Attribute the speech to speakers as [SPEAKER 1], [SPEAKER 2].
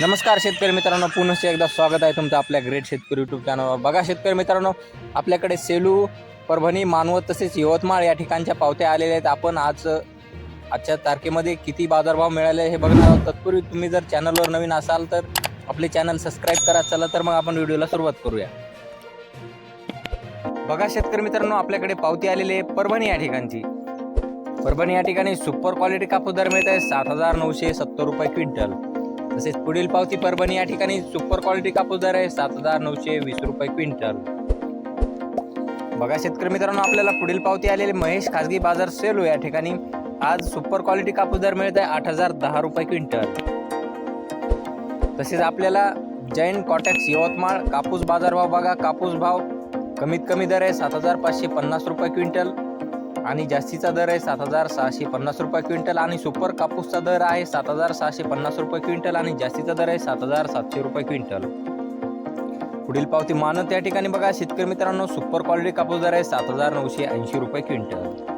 [SPEAKER 1] नमस्कार शेतकरी मित्रांनो पुनश्च एकदा स्वागत आहे तुमचं आपल्या ग्रेट शेतकरी यूट्यूब चॅनलवर बघा शेतकरी मित्रांनो आपल्याकडे सेलू परभणी मानवत तसेच यवतमाळ या ठिकाणच्या पावत्या आलेल्या आहेत. आपण आज आजच्या तारखेमध्ये किती बाजारभाव मिळाले हे बघणार आहोत. तत्पूर्वी तुम्ही जर चॅनलवर नवीन असाल तर आपले चॅनल सबस्क्राईब करा. चला तर मग आपण व्हिडिओला सुरुवात करूया. बघा शेतकरी मित्रांनो आपल्याकडे पावती आलेली आहे परभणी या ठिकाणची. परभणी या ठिकाणी सुपर क्वालिटी कापूस दर मिळत आहे. सात हजार नऊशे सत्तर रुपये क्विंटल. तसेच पुढील पावती परभणी या ठिकाणी सुपर क्वालिटी कापूस दर आहे सात हजार नऊशे वीस रुपये क्विंटल. बघा शेतकरी मित्रांनो आपल्याला पुढील पावती आलेली महेश खाजगी बाजार सेलू या ठिकाणी. आज सुपर क्वालिटी कापूस दर मिळत आहे आठ हजार दहा रुपये क्विंटल. तसेच आपल्याला जैन कॉटॅक्स यवतमाळ कापूस बाजारभाव बघा कापूस भाव कमीत कमी दर आहे सात हजार पाचशे पन्नास रुपये क्विंटल. आणि जास्तीचा दर आहे सात हजार सहाशे पन्नास रुपये क्विंटल आणि सुपर कापूसचा दर आहे सात हजार सहाशे पन्नास रुपये क्विंटल आणि जास्तीचा दर आहे सात हजार सातशे रुपये क्विंटल. पुढील पावती मानत या ठिकाणी बघा. शेतकरी मित्रांनो सुपर क्वालिटी कापूस दर आहे सात हजार नऊशे ऐंशी रुपये क्विंटल.